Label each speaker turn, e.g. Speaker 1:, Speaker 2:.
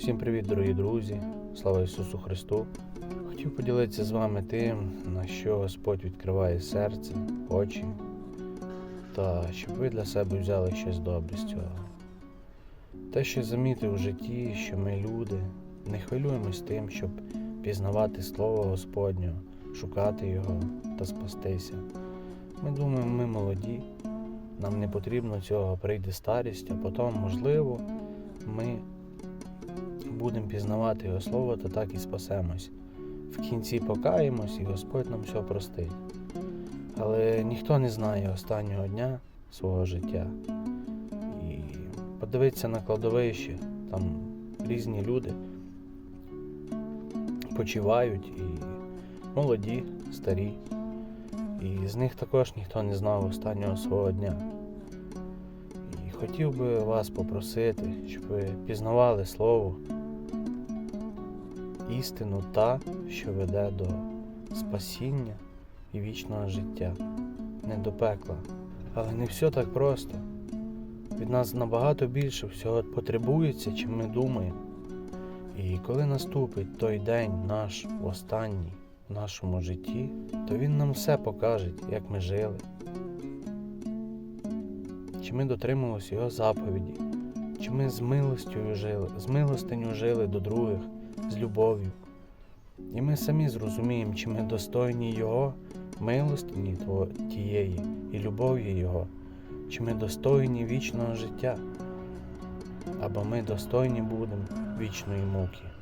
Speaker 1: Всім привіт, дорогі друзі! Слава Ісусу Христу! Хотів поділитися з вами тим, на що Господь відкриває серце, очі, та щоб ви для себе взяли щось добре з цього. Те, що замітив у житті, що ми люди, не хвилюємось тим, щоб пізнавати Слово Господнє, шукати Його та спастися. Ми думаємо, ми молоді, нам не потрібно цього, прийде старість, а потім, можливо, ми будемо пізнавати Його Слово та так і спасемось. В кінці покаємось і Господь нам все простить. Але ніхто не знає останнього дня свого життя. І подивитися на кладовище, там різні люди почивають і молоді, старі. І з них також ніхто не знав останнього свого дня. І хотів би вас попросити, щоб ви пізнавали Слово, істину та, що веде до спасіння і вічного життя, не до пекла. Але не все так просто. Від нас набагато більше всього потребується, чим ми думаємо. І коли наступить той день наш останній в нашому житті, то він нам все покаже, як ми жили. Чи ми дотримувалися його заповіді, чи ми з милостю жили, з милостиню жили до других, з любов'ю. І ми самі зрозуміємо, чи ми достойні Його милостині тієї і любові Його, чи ми достойні вічного життя, або ми достойні будемо вічної муки.